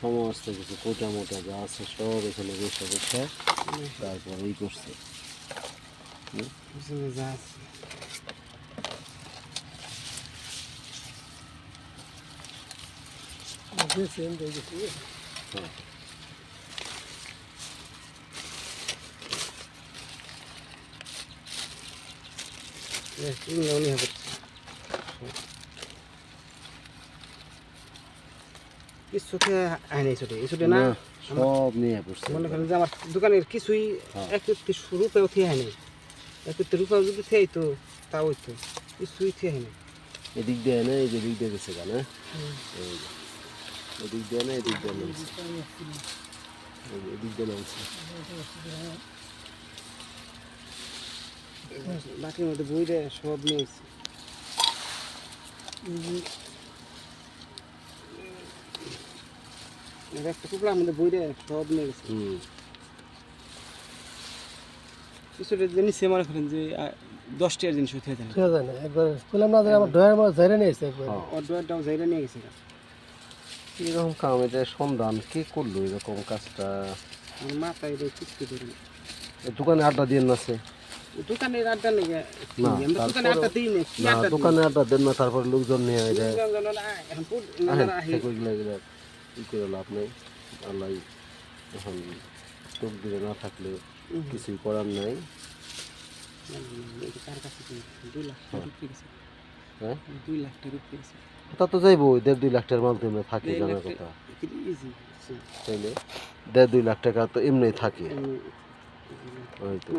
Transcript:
সমস্ত কিছু কোটা মোটা যা আছে সব এখানে বসে বসে তারপর এই করছে। যা আছে। হ্যাঁ। ইংলিশ হবে কিছু খেয়ে আয় নাই ছোটে এই ছোটে না সব নিয়ে পড়ছে মনে করেন যে আমার দোকানের কিছুই হ্যাঁ। এক রূপেও থিয়ে হয় নাই। এক রূপেও যদি থিয়ে তো তা হইতো। কিছুই থিয়ে হয় নাই। এদিক দিয়ে না এই যে দিক দিয়ে গেছে কেন এদিক দিয়ে না এদিক দিয়ে নামছে এদিক দিয়ে নামছে বাটির মধ্যে বইরে সব নিয়েছি একটা টুকরার মধ্যে বইরে সব নিয়ে গেছে কিছুটা জিনিস মনে করেন যে আহ, জিনিস হতে যায় না ঠিক আছে না একবার পেলাম না যে আমার ডয়ের ঝেড়ে নিয়েছে একবার। হ্যাঁ অর্ডারটাও নিয়ে গেছে। এরকম কাম এটা? সন্ধান? কে করল এরকম কাজটা? মাথায় ধরে দোকানে আড্ডা দিয়ে আড্ডা লেগে না, দোকানে আড্ডা দিই না কি না আড্ডা দিই? দোকানে আড্ডা দেন না তারপর লোকজন নিয়ে ই করে লাভ নেই। আল্লাহ এখন চোখ দিলে না থাকলে কিছুই করার নাই? দুই লাখ টাকা হ্যাঁ। দুই লাখ টাকা রূপ গেছে তা তো যাইবো দেড় দুই লাখ টাকার মাল তো এমনি থাকে দেড় জানার কথা? তাইলে দেড় দুই লাখ টাকা তো এমনি থাকে হয়তো।